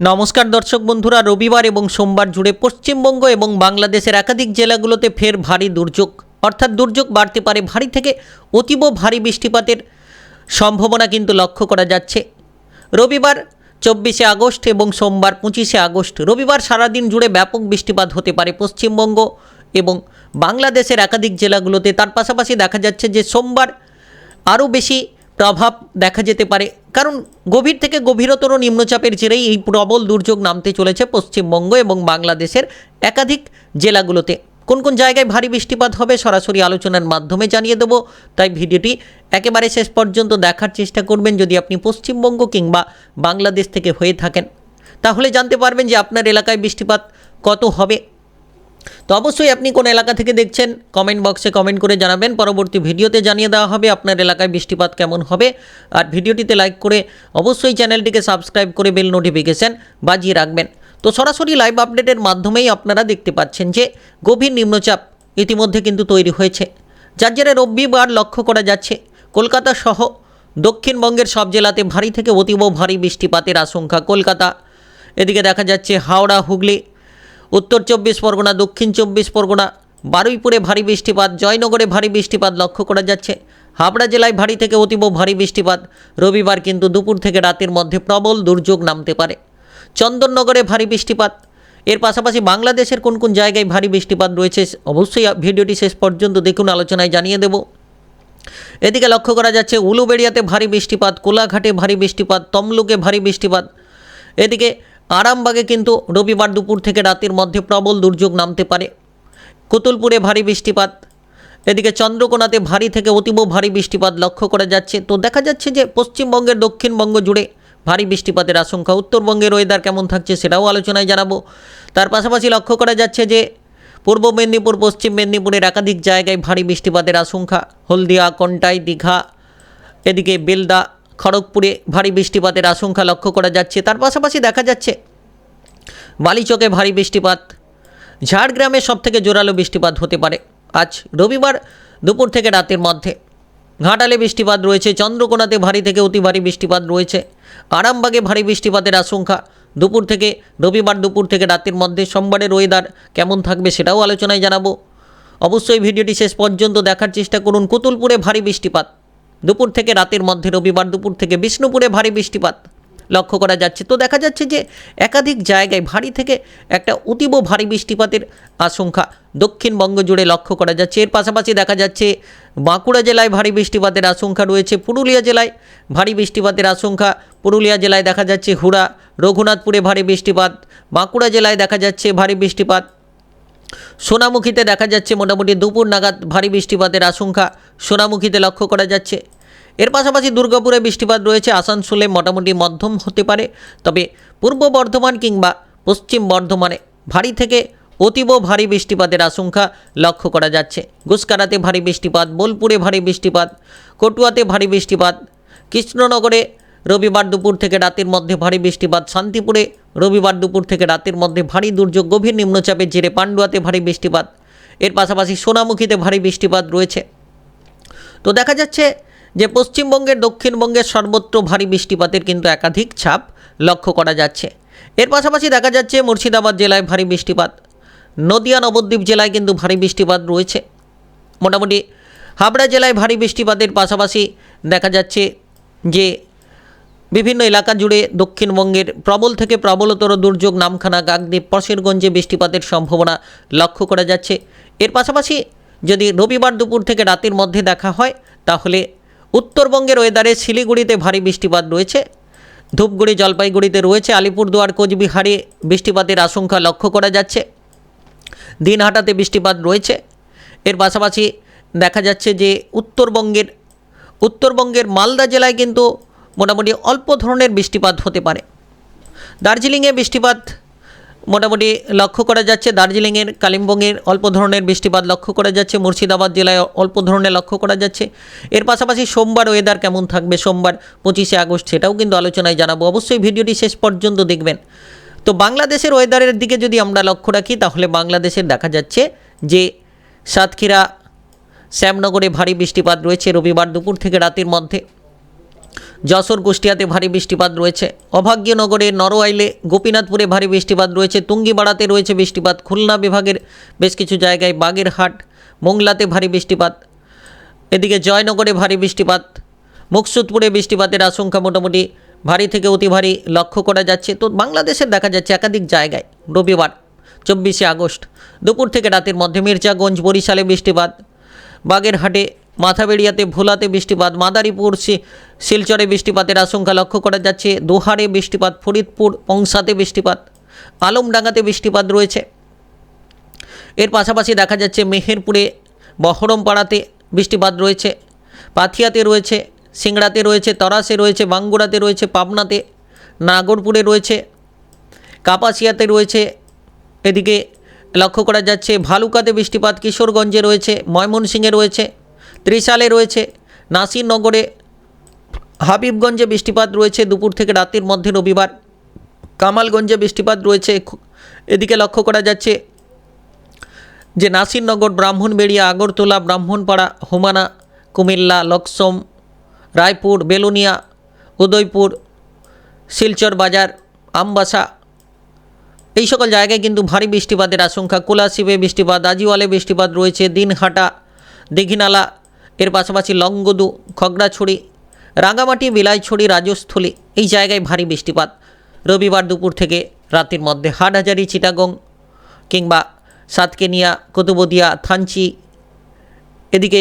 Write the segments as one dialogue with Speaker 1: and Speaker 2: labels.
Speaker 1: নমস্কার দর্শক বন্ধুরা, রবিবার এবং সোমবার জুড়ে পশ্চিমবঙ্গ এবং বাংলাদেশের একাধিক জেলাগুলোতে ফের ভারী দুর্যোগ। অর্থাৎ দুর্যোগ বাড়তে পারে ভারী থেকে অতীব ভারী বৃষ্টিপাতের সম্ভাবনা কিন্তু লক্ষ্য করা যাচ্ছে। রবিবার চব্বিশে আগস্ট এবং সোমবার পঁচিশে আগস্ট, রবিবার সারাদিন জুড়ে ব্যাপক বৃষ্টিপাত হতে পারে পশ্চিমবঙ্গ এবং বাংলাদেশের একাধিক জেলাগুলোতে। তার পাশাপাশি দেখা যাচ্ছে যে সোমবার আরও বেশি প্রভাব দেখা যেতে পারে। কারণ গভীর থেকে গভীরতর নিম্নচাপের জেরেই এই প্রবল দুর্যোগ নামতে চলেছে পশ্চিমবঙ্গ এবং বাংলাদেশের একাধিক জেলাগুলোতে। কোন কোন জায়গায় ভারী বৃষ্টিপাত হবে সরাসরি আলোচনার মাধ্যমে জানিয়ে দেবো, তাই ভিডিওটি একেবারে শেষ পর্যন্ত দেখার চেষ্টা করবেন যদি আপনি পশ্চিমবঙ্গ কিংবা বাংলাদেশ থেকে হয়ে থাকেন। তাহলে জানতে পারবেন যে আপনার এলাকায় বৃষ্টিপাত কত হবে। তো অবশ্যই আপনি কোন এলাকা থেকে দেখছেন কমেন্ট বক্সে কমেন্ট করে জানাবেন। পরবর্তী ভিডিওতে জানিয়ে দেওয়া হবে আপনার এলাকায় বৃষ্টিপাত কেমন হবে। আর ভিডিওটিতে লাইক করে অবশ্যই চ্যানেলটিকে সাবস্ক্রাইব করে বেল নোটিফিকেশান বাজিয়ে রাখবেন। তো সরাসরি লাইভ আপডেটের মাধ্যমেই আপনারা দেখতে পাচ্ছেন যে, গভীর নিম্নচাপ ইতিমধ্যে কিন্তু তৈরি হয়েছে। যার জেরে রবিবার লক্ষ্য করা যাচ্ছে, কলকাতা সহ দক্ষিণবঙ্গের সব জেলাতে ভারী থেকে অতীব ভারী বৃষ্টিপাতের আশঙ্কা কলকাতা। এদিকে দেখা যাচ্ছে হাওড়া, হুগলি উত্তর চব্বিশ পরগনা, দক্ষিণ চব্বিশ পরগনা, বারুইপুরে ভারী বৃষ্টিপাত, জয়নগরে ভারী বৃষ্টিপাত লক্ষ্য করা যাচ্ছে। হাবড়া জেলায় ভারী থেকে অতীব ভারী বৃষ্টিপাত। রবিবার কিন্তু দুপুর থেকে রাতের মধ্যে প্রবল দুর্যোগ নামতে পারে। চন্দননগরে ভারী বৃষ্টিপাত। এর পাশাপাশি বাংলাদেশের কোন কোন জায়গায় ভারী বৃষ্টিপাত রয়েছে, অবশ্যই ভিডিওটি শেষ পর্যন্ত দেখুন, আলোচনায় জানিয়ে দেব। এদিকে লক্ষ্য করা যাচ্ছে, উলুবেড়িয়াতে ভারী বৃষ্টিপাত, কোলাঘাটে ভারী বৃষ্টিপাত, তমলুকে ভারী বৃষ্টিপাত। এদিকে আরামবাগে কিন্তু রবিবার দুপুর থেকে রাতের মধ্যে প্রবল দুর্যোগ নামতে পারে। কুতুলপুরে ভারী বৃষ্টিপাত। এদিকে চন্দ্রকোনাতে ভারী থেকে অতীব ভারী বৃষ্টিপাত লক্ষ্য করা যাচ্ছে। তো দেখা যাচ্ছে যে পশ্চিমবঙ্গের দক্ষিণবঙ্গ জুড়ে ভারী বৃষ্টিপাতের আশঙ্কা। উত্তরবঙ্গের ওয়েদার কেমন থাকছে সেটাও আলোচনায় জানাব। তার পাশাপাশি লক্ষ্য করা যাচ্ছে যে পূর্ব মেদিনীপুর, পশ্চিম মেদিনীপুরের একাধিক জায়গায় ভারী বৃষ্টিপাতের আশঙ্কা। হলদিয়া, কন্টাই, দীঘা, এদিকে বেলদা খড়গপুরে ভারী বৃষ্টিপাতের আশঙ্কা লক্ষ্য করা যাচ্ছে। তার পাশাপাশি দেখা যাচ্ছে, বালিচকে ভারী বৃষ্টিপাত, ঝাড়গ্রামে সবথেকে জোরালো বৃষ্টিপাত হতে পারে। আজ রবিবার দুপুর থেকে রাতের মধ্যে ঘাটালে বৃষ্টিপাত রয়েছে, চন্দ্রকোনাতে ভারী থেকে অতি ভারী বৃষ্টিপাত রয়েছে, আরামবাগে ভারী বৃষ্টিপাতের আশঙ্কা। দুপুর থেকে, রবিবার দুপুর থেকে রাতের মধ্যে সোমবারের ওয়েদার কেমন থাকবে সেটাও আলোচনায় জানাব। অবশ্যই ভিডিওটি শেষ পর্যন্ত দেখার চেষ্টা করুন। কুতুলপুরে ভারী বৃষ্টিপাত। দুপুর থেকে রাতের মধ্যে রবিবার দুপুর থেকে বিষ্ণুপুরে ভারী বৃষ্টিপাত। লক্ষ্য করা যাচ্ছে, তো দেখা যাচ্ছে যে একাধিক জায়গায় ভারী থেকে একটা অতীব ভারী বৃষ্টিপাতের আশঙ্কা। দক্ষিণবঙ্গ জুড়ে লক্ষ্য করা যাচ্ছে, এর পাশাপাশি দেখা যাচ্ছে বাঁকুড়া জেলায় ভারী বৃষ্টিপাতের আশঙ্কা রয়েছে, পুরুলিয়া জেলায় ভারী বৃষ্টিপাতের আশঙ্কা। পুরুলিয়া জেলায় দেখা যাচ্ছে হুড়া, রঘুনাথপুরে ভারী বৃষ্টিপাত, বাঁকুড়া জেলায় দেখা যাচ্ছে ভারী বৃষ্টিপাত। সোনামুখীতে দেখা যাচ্ছে মোটামুটি দুপুর নাগাদ ভারী বৃষ্টিপাতের আশঙ্কা। সোনামুখীতে লক্ষ্য করা যাচ্ছে এর পাশাপাশি দুর্গাপুরে বৃষ্টিপাত রয়েছে, আসানসোলে মোটামুটি মধ্যম হতে পারে। তবে পূর্ব বর্ধমান কিংবা পশ্চিম বর্ধমানে ভারী থেকে অতীব ভারী বৃষ্টিপাতের আশঙ্কা লক্ষ্য করা যাচ্ছে। গুসকারাতে ভারী বৃষ্টিপাত, বোলপুরে ভারী বৃষ্টিপাত, কটুয়াতে ভারী বৃষ্টিপাত, কৃষ্ণনগরে রবিবার দুপুর থেকে রাতের মধ্যে ভারী বৃষ্টিপাত, শান্তিপুরে রবিবার দুপুর থেকে রাতের মধ্যে ভারী দুর্যোগ, গভীর নিম্নচাপের জেরে পান্ডুয়াতে ভারী বৃষ্টিপাত। এর পাশাপাশি সোনামুখীতে ভারী বৃষ্টিপাত রয়েছে। তো দেখা যাচ্ছে যে পশ্চিমবঙ্গের, দক্ষিণবঙ্গের সর্বত্র ভারী বৃষ্টিপাতের কিন্তু একাধিক ছাপ লক্ষ্য করা যাচ্ছে। এর পাশাপাশি দেখা যাচ্ছে মুর্শিদাবাদ জেলায় ভারী বৃষ্টিপাত, নদিয়া, নবদ্বীপ জেলায় কিন্তু ভারী বৃষ্টিপাত রয়েছে। মোটামুটি হাবড়া জেলায় ভারী বৃষ্টিপাতের পাশাপাশি দেখা যাচ্ছে যে বিভিন্ন এলাকা জুড়ে দক্ষিণবঙ্গের প্রবল থেকে প্রবলতর দুর্যোগ নামখানা কাকদ্বীপ পশেরগঞ্জে বৃষ্টিপাতের সম্ভাবনা লক্ষ্য করা যাচ্ছে। এর পাশাপাশি যদি রবিবার দুপুর থেকে রাতের মধ্যে দেখা হয়, তাহলে উত্তরবঙ্গের ওয়েদারে শিলিগুড়িতে ভারী বৃষ্টিপাত রয়েছে। ধূপগুড়ি, জলপাইগুড়িতে রয়েছে, আলিপুরদুয়ার, কোচবিহারে বৃষ্টিপাতের আশঙ্কা লক্ষ্য করা যাচ্ছে। দিনহাটাতে বৃষ্টিপাত রয়েছে। এর পাশাপাশি দেখা যাচ্ছে যে উত্তরবঙ্গের উত্তরবঙ্গের মালদা জেলায় কিন্তু মোটামুটি অল্প ধরনের বৃষ্টিপাত হতে পারে। দার্জিলিংয়ে বৃষ্টিপাত মোটামুটি লক্ষ্য করা যাচ্ছে দার্জিলিংয়ের কালিম্পংয়ের অল্প ধরনের বৃষ্টিপাত লক্ষ্য করা যাচ্ছে, মুর্শিদাবাদ জেলায় অল্প ধরনের লক্ষ্য করা যাচ্ছে। এর পাশাপাশি সোমবার ওয়েদার কেমন থাকবে সোমবার পঁচিশে আগস্ট সেটাও কিন্তু আলোচনায় জানাব। অবশ্যই ভিডিওটি শেষ পর্যন্ত দেখবেন। তো বাংলাদেশের ওয়েদারের দিকে যদি আমরা লক্ষ্য রাখি, তাহলে বাংলাদেশের দেখা যাচ্ছে যে সাতক্ষীরা, শ্যামনগরে ভারী বৃষ্টিপাত রয়েছে রবিবার দুপুর থেকে রাতের মধ্যে। যশোর কুষ্টিয়াতে ভারী বৃষ্টিপাত রয়েছে। অভাগ্যনগরে নরওয়াইলে গোপীনাথপুরে ভারী বৃষ্টিপাত রয়েছে। তুঙ্গিবাড়াতে রয়েছে বৃষ্টিপাত। খুলনা বিভাগের বেশ কিছু জায়গায় বাগেরহাট, মোংলাতে ভারী বৃষ্টিপাত। এদিকে জয়নগরে ভারী বৃষ্টিপাত। মুকসুদপুরে বৃষ্টিপাতের আশঙ্কা মোটামুটি ভারী থেকে অতি ভারী লক্ষ্য করা যাচ্ছে। তো বাংলাদেশের দেখা যাচ্ছে একাধিক জায়গায় রবিবার, চব্বিশে আগস্ট। দুপুর থেকে রাতের মধ্যে মির্জাগঞ্জ, বরিশালে বৃষ্টিপাত। বাগেরহাটে মাথাবেড়িয়াতে, ভোলাতে বৃষ্টিপাত, মাদারীপুর শিলচরে বৃষ্টিপাতের আশঙ্কা লক্ষ্য করা যাচ্ছে। দোহারে বৃষ্টিপাত, ফরিদপুর, পংসাতে বৃষ্টিপাত, আলমডাঙ্গাতে বৃষ্টিপাত রয়েছে। এর পাশাপাশি দেখা যাচ্ছে মেহেরপুরে, বহরমপাড়াতে বৃষ্টিপাত রয়েছে। পাথিয়াতে রয়েছে, সিংড়াতে রয়েছে, তরাসে রয়েছে, বাঙ্গুড়াতে রয়েছে, পাবনাতে, নাগরপুরে রয়েছে, কাপাসিয়াতে রয়েছে। এদিকে লক্ষ্য করা যাচ্ছে ভালুকাতে বৃষ্টিপাত, কিশোরগঞ্জে রয়েছে, ময়মনসিংহে রয়েছে ত্রিশালে রয়েছে। নাসিরনগরে হাবিবগঞ্জে বৃষ্টিপাত রয়েছে। দুপুর থেকে রাতের মধ্যে রবিবার কামালগঞ্জে বৃষ্টিপাত রয়েছে। এদিকে লক্ষ্য করা যাচ্ছে যে নাসিরনগর, ব্রাহ্মণবেড়িয়া, আগরতলা, ব্রাহ্মণপাড়া, হুমানা, কুমিল্লা, লক্সম, রায়পুর, বেলুনিয়া, উদয়পুর, শিলচর বাজার, আমবাসা এই সকল জায়গায় কিন্তু ভারী বৃষ্টিপাতের আশঙ্কা। কোলাশিবে বৃষ্টিপাত, আজিওয়ালে বৃষ্টিপাত রয়েছে। দিনহাটা, দীঘিনালা এর পাশাপাশি লংগদু, খগড়াছড়ি রাঙামাটি বিলাইছড়ি, রাজস্থলী এই জায়গায় ভারী বৃষ্টিপাত। রবিবার দুপুর থেকে রাতের মধ্যে হাটহাজারি, চিটাগং কিংবা সাতকেনিয়া, কুতুবদিয়া, থানচি এদিকে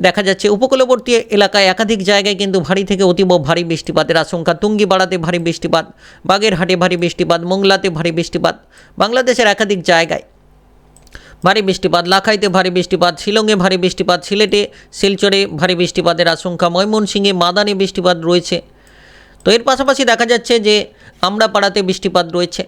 Speaker 1: দেখা যাচ্ছে উপকূলবর্তী এলাকায় একাধিক জায়গায় কিন্তু ভারী থেকে অতীব ভারী বৃষ্টিপাতের আশঙ্কা। তুঙ্গিপাড়াতে ভারী বৃষ্টিপাত, বাগেরহাটে ভারী বৃষ্টিপাত, মোংলাতে ভারী বৃষ্টিপাত, বাংলাদেশের একাধিক জায়গায় ভারী বৃষ্টিপাত, লাখাইতে ভারী বৃষ্টিপাত, শিলংয়ে ভারী বৃষ্টিপাত, সিলেটে, শিলচরে ভারী বৃষ্টিপাতের আশঙ্কা, ময়মনসিংহে মাদানে বৃষ্টিপাত রয়েছে। তো এর পাশাপাশি দেখা যাচ্ছে যে আমরাপাড়াতে বৃষ্টিপাত রয়েছে।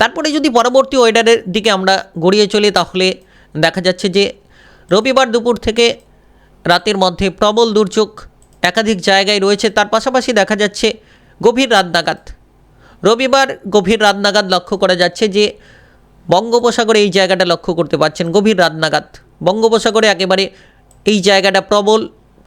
Speaker 1: তারপরে যদি পরবর্তী ওয়েডারের দিকে আমরা গড়িয়ে চলি, তাহলে দেখা যাচ্ছে যে রবিবার দুপুর থেকে রাতের মধ্যে প্রবল দুর্যোগ একাধিক জায়গায় রয়েছে। তার পাশাপাশি দেখা যাচ্ছে গভীর রাত নাগাদ রবিবার গভীর রাত নাগাদ লক্ষ্য করা যাচ্ছে যে বঙ্গোপসাগরে এই জায়গাটা লক্ষ্য করতে পারছেন গভীর রাত নাগাদ। বঙ্গোপসাগরে একেবারে এই জায়গাটা প্রবল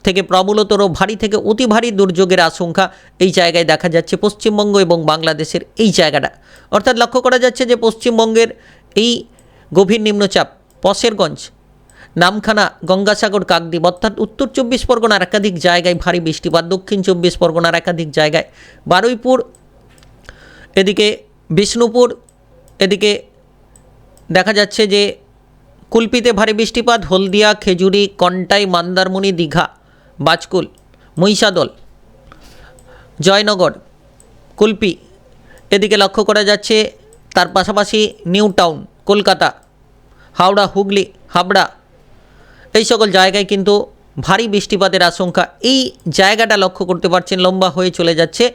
Speaker 1: থেকে প্রবলতর, ভারী থেকে অতি ভারী দুর্যোগের আশঙ্কা এই জায়গায় দেখা যাচ্ছে পশ্চিমবঙ্গ এবং বাংলাদেশের এই জায়গাটা। অর্থাৎ লক্ষ্য করা যাচ্ছে যে পশ্চিমবঙ্গের এই গভীর নিম্নচাপ পশেরগঞ্জ নামখানা, গঙ্গাসাগর, কাকদ্বীপ অর্থাৎ উত্তর চব্বিশ পরগনার একাধিক জায়গায় ভারী বৃষ্টিপাত, দক্ষিণ চব্বিশ পরগনার একাধিক জায়গায় বারুইপুর, এদিকে বিষ্ণুপুর, এদিকে দেখা যাচ্ছে যে কুলপিতে ভারী বৃষ্টিপাত, হলদিয়া, খেজুরি, কন্টাই, মান্দারমণি, দীঘা, বাজকুল, মহিষাদল, জয়নগর, কুলপি। এদিকে লক্ষ্য করা যাচ্ছে তার পাশাপাশি নিউ টাউন, কলকাতা, হাওড়া, হুগলি, হাবড়া। এই সকল জায়গায় কিন্তু ভারী বৃষ্টিপাতের আশঙ্কা। এই জায়গাটা লক্ষ্য করতে পারছেন, লম্বা হয়ে চলে যাচ্ছে।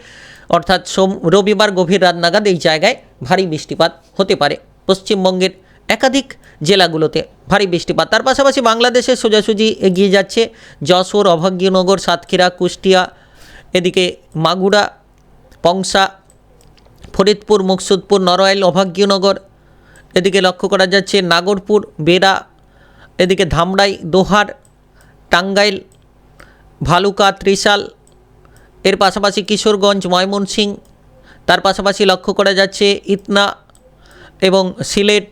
Speaker 1: অর্থাৎ সোম, রবিবার গভীর রাত নাগাদ এই জায়গায় ভারী বৃষ্টিপাত হতে পারে। পশ্চিমবঙ্গের একাধিক জেলাগুলোতে ভারী বৃষ্টিপাত। তার পাশাপাশি বাংলাদেশের সোজাসুজি এগিয়ে যাচ্ছে যশোর অভাগ্যনগর সাতক্ষীরা, কুষ্টিয়া, এদিকে মাগুরা, পংসা, ফরিদপুর, মুকসুদপুর নরওয়াইল অভাগ্যনগর এদিকে লক্ষ্য করা যাচ্ছে নাগরপুর, বেড়া, এদিকে ধামরাই, দোহার, টাঙ্গাইল, ভালুকা, ত্রিশাল, এর পাশাপাশি কিশোরগঞ্জ ময়মনসিং তার পাশাপাশি লক্ষ্য করা যাচ্ছে ইতনা এবং সিলেট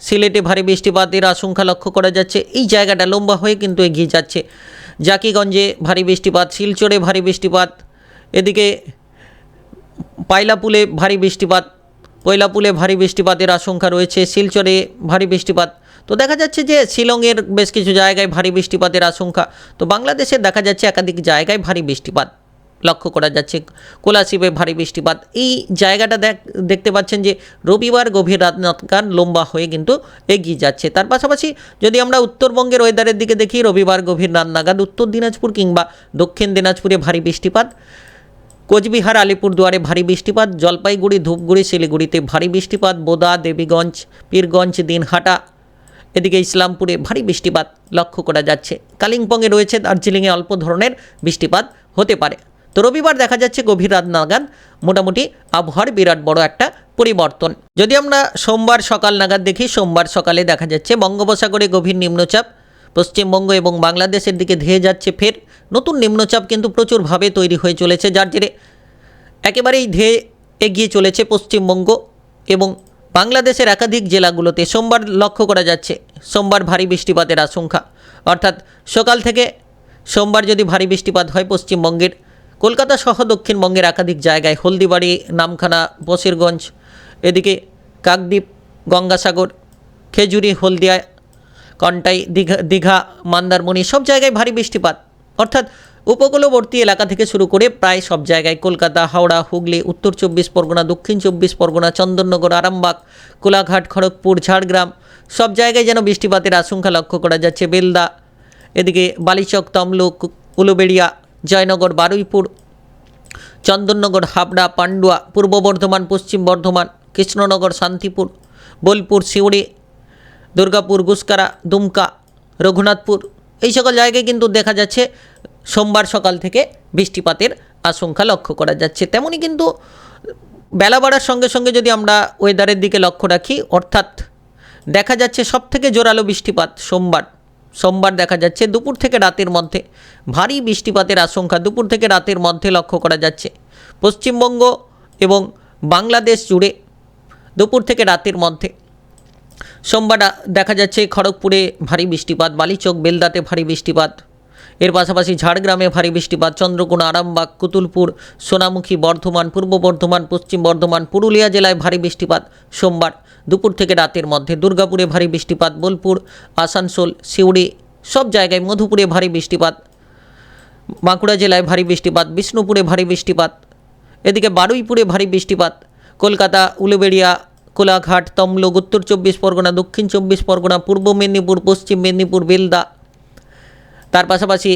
Speaker 1: সিলেটে ভারী বৃষ্টিপাতের আশঙ্কা লক্ষ্য করা যাচ্ছে। এই জায়গাটা লম্বা হয়ে কিন্তু এগিয়ে যাচ্ছে। জাকিগঞ্জে ভারী বৃষ্টিপাত, শিলচরে ভারী বৃষ্টিপাত, এদিকে পাইলাপুলে ভারী বৃষ্টিপাত পয়লাপুলে ভারী বৃষ্টিপাতের আশঙ্কা রয়েছে, শিলচরে ভারী বৃষ্টিপাত। তো দেখা যাচ্ছে যে শিলংয়ের বেশ কিছু জায়গায় ভারী বৃষ্টিপাতের আশঙ্কা। তো বাংলাদেশে দেখা যাচ্ছে একাধিক জায়গায় ভারী বৃষ্টিপাত। লক্ষ্য করা যাচ্ছে। কোলাশিবে ভারী বৃষ্টিপাত। এই জায়গাটা দেখ, দেখতে পাচ্ছেন যে রবিবার গভীর রাত নাগাদ লম্বা হয়ে কিন্তু এগিয়ে যাচ্ছে। তার পাশাপাশি যদি আমরা উত্তরবঙ্গের ওয়েদারের দিকে দেখি, রবিবার গভীর রাত নাগাদ উত্তর দিনাজপুর কিংবা দক্ষিণ দিনাজপুরে ভারী বৃষ্টিপাত। কোচবিহার, আলিপুরদুয়ারে ভারী বৃষ্টিপাত। জলপাইগুড়ি, ধূপগুড়ি, শিলিগুড়িতে ভারী বৃষ্টিপাত। বোদা, দেবীগঞ্জ, পীরগঞ্জ, দিনহাটা, এদিকে ইসলামপুরে ভারী বৃষ্টিপাত লক্ষ্য করা যাচ্ছে। কালিম্পংয়ে রয়েছে দার্জিলিংয়ে অল্প ধরনের বৃষ্টিপাত হতে পারে। তো রবিবার দেখা যাচ্ছে গভীর রাত নাগাদ। মোটামুটি আবহাওয়ার বিরাট বড় একটা পরিবর্তন। যদি আমরা সোমবার সকাল নাগাদ দেখি, সোমবার সকালে দেখা যাচ্ছে বঙ্গোপসাগরে গভীর নিম্নচাপ, পশ্চিমবঙ্গ এবং বাংলাদেশের দিকে ধেয়ে যাচ্ছে ফের। নতুন নিম্নচাপ কিন্তু প্রচুরভাবে তৈরি হয়ে চলেছে, যার জেরে একেবারেই ধেয়ে এগিয়ে চলেছে পশ্চিমবঙ্গ এবং বাংলাদেশের একাধিক জেলাগুলোতে। সোমবার লক্ষ্য করা যাচ্ছে, সোমবার ভারী বৃষ্টিপাতের আশঙ্কা। অর্থাৎ সকাল থেকে সোমবার যদি ভারী বৃষ্টিপাত হয় পশ্চিমবঙ্গের কলকাতা সহ দক্ষিণবঙ্গের একাধিক জায়গায় হলদিবাড়ি, নামখানা, বসিরগঞ্জ, এদিকে কাকদ্বীপ, গঙ্গাসাগর, খেজুরি, হলদিয়া, কন্টাই, দীঘা দীঘা, মন্দারমণি সব জায়গায় ভারী বৃষ্টিপাত। অর্থাৎ উপকূলবর্তী এলাকা থেকে শুরু করে প্রায় সব জায়গায় কলকাতা, হাওড়া, হুগলি, উত্তর চব্বিশ পরগনা, দক্ষিণ চব্বিশ পরগনা, চন্দননগর, আরামবাগ, কোলাঘাট, খড়গপুর, ঝাড়গ্রাম সব জায়গায় যেন বৃষ্টিপাতের আশঙ্কা লক্ষ্য করা যাচ্ছে। বেলদা, এদিকে বালিচক, তমলুক, উলুবেড়িয়া জয়নগর, বারুইপুর, চন্দননগর, হাবড়া, পান্ডুয়া, পূর্ব বর্ধমান, পশ্চিম বর্ধমান, কৃষ্ণনগর, শান্তিপুর, বোলপুর, সিউড়ি, দুর্গাপুর, গুসকারা, দুমকা, রঘুনাথপুর। এই সকল জায়গায় কিন্তু দেখা যাচ্ছে সোমবার সকাল থেকে বৃষ্টিপাতের আশঙ্কা লক্ষ্য করা যাচ্ছে। তেমনই কিন্তু বেলা বাড়ার সঙ্গে সঙ্গে যদি আমরা ওয়েদারের দিকে লক্ষ্য রাখি, অর্থাৎ দেখা যাচ্ছে সব থেকে জোরালো বৃষ্টিপাত সোমবার। সোমবার দেখা যাচ্ছে দুপুর থেকে রাতের মধ্যে। ভারী বৃষ্টিপাতের আশঙ্কা দুপুর থেকে রাতের মধ্যে লক্ষ্য করা যাচ্ছে। পশ্চিমবঙ্গ এবং বাংলাদেশ জুড়ে দুপুর থেকে রাতের মধ্যে। সোমবার দেখা যাচ্ছে খড়গপুরে ভারী বৃষ্টিপাত, বালিচক, বেলদাতে ভারী বৃষ্টিপাত। এর পাশাপাশি ঝাড়গ্রামে ভারী বৃষ্টিপাত, চন্দ্রকোনা, আরামবাগ, কুতুলপুর, সোনামুখী, বর্ধমান, পূর্ব বর্ধমান, পশ্চিম বর্ধমান, পুরুলিয়া জেলায় ভারী বৃষ্টিপাত সোমবার। দুপুর থেকে রাতের মধ্যে দুর্গাপুরে ভারী বৃষ্টিপাত, বোলপুর, আসানসোল, সিউড়ি, সব জায়গায় মধুপুরে ভারী বৃষ্টিপাত, বাঁকুড়া জেলায় ভারী বৃষ্টিপাত, বিষ্ণুপুরে ভারী বৃষ্টিপাত, এদিকে বারুইপুরে ভারী বৃষ্টিপাত, কলকাতা, উলুবেড়িয়া, কোলাঘাট, তমলুক, উত্তর চব্বিশ পরগনা, দক্ষিণ চব্বিশ পরগনা, পূর্ব মেদিনীপুর, পশ্চিম মেদিনীপুর, বেলদা, তার পাশাপাশি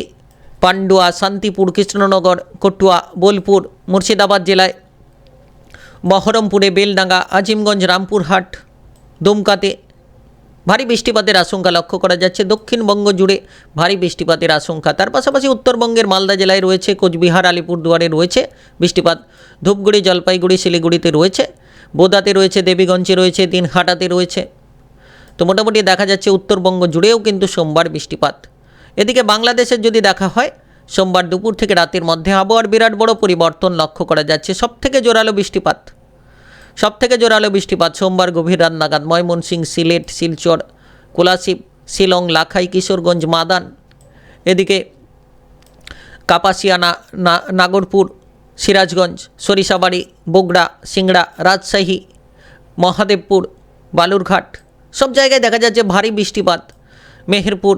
Speaker 1: পান্ডুয়া, শান্তিপুর, কৃষ্ণনগর, কটুয়া, বোলপুর, মুর্শিদাবাদ জেলায় বহরমপুরে বেলডাঙ্গা, আজিমগঞ্জ, রামপুরহাট, দুমকাতে ভারী বৃষ্টিপাতের আশঙ্কা লক্ষ্য করা যাচ্ছে। দক্ষিণবঙ্গ জুড়ে ভারী বৃষ্টিপাতের আশঙ্কা। তার পাশাপাশি উত্তরবঙ্গের মালদা জেলায় রয়েছে, কোচবিহার, আলিপুরদুয়ারে রয়েছে বৃষ্টিপাত। ধূপগুড়ি, জলপাইগুড়ি, শিলিগুড়িতে রয়েছে, বোদাতে রয়েছে, দেবীগঞ্জে রয়েছে, দিনহাটাতে রয়েছে। তো মোটামুটি দেখা যাচ্ছে উত্তরবঙ্গ জুড়েও কিন্তু সোমবার বৃষ্টিপাত। এদিকে বাংলাদেশের যদি দেখা হয় সোমবার দুপুর থেকে রাতের মধ্যে আবহাওয়ার বিরাট বড় পরিবর্তন লক্ষ্য করা যাচ্ছে। সবথেকে জোরালো বৃষ্টিপাত। সবথেকে জোরালো বৃষ্টিপাত সোমবার গভীর রাত নাগাদ ময়মনসিংহ, সিলেট, শিলচর, কোলাশিব, শিলং, লাখাই, কিশোরগঞ্জ, মাদান। এদিকে কাপাসিয়া নাগরপুর, সিরাজগঞ্জ, সরিষাবাড়ি, বগুড়া, সিংড়া, রাজশাহী, মহাদেবপুর, বালুরঘাট সব জায়গায় দেখা যাচ্ছে ভারী বৃষ্টিপাত। মেহেরপুর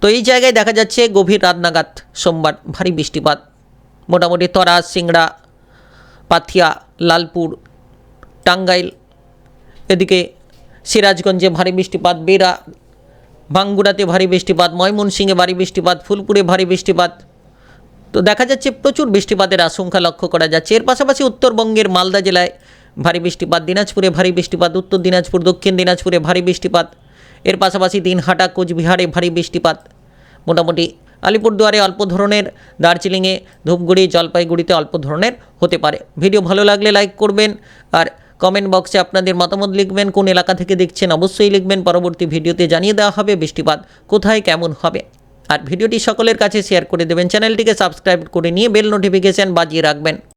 Speaker 1: তো এই জায়গায় দেখা যাচ্ছে গভীর রাত নাগাদ সোমবার ভারী বৃষ্টিপাত। মোটামুটি তরাস সিংড়া, পাথিয়া, লালপুর, টাঙ্গাইল, এদিকে সিরাজগঞ্জে ভারী বৃষ্টিপাত বেরা বাঙ্গুড়াতে ভারী বৃষ্টিপাত, ময়মনসিংহে ভারী বৃষ্টিপাত, ফুলপুরে ভারী বৃষ্টিপাত। তো দেখা যাচ্ছে প্রচুর বৃষ্টিপাতের আশঙ্কা লক্ষ্য করা যাচ্ছে। এর পাশাপাশি উত্তরবঙ্গের মালদা জেলায় ভারী বৃষ্টিপাত, দিনাজপুরে ভারী বৃষ্টিপাত, উত্তর দিনাজপুর, দক্ষিণ দিনাজপুরে ভারী বৃষ্টিপাত। এর পাশাপাশি দিনহাটা, কোচবিহারে ভারী বৃষ্টিপাত। মোটামুটি আলিপুরদুয়ারে অল্প ধরনের, দার্জিলিংয়ে ধূপগুড়ি, জলপাইগুড়িতে অল্প ধরনের হতে পারে। ভিডিও ভালো লাগলে লাইক করবেন আর কমেন্ট বক্সে আপনাদের মতামত লিখবেন, কোন এলাকা থেকে দেখছেন অবশ্যই লিখবেন। পরবর্তী ভিডিওতে জানিয়ে দেওয়া হবে বৃষ্টিপাত কোথায়, কেমন হবে। আর ভিডিওটি সকলের কাছে শেয়ার করে দেবেন। চ্যানেলটিকে সাবস্ক্রাইব করে নিয়ে বেল নোটিফিকেশান বাজিয়ে রাখবেন।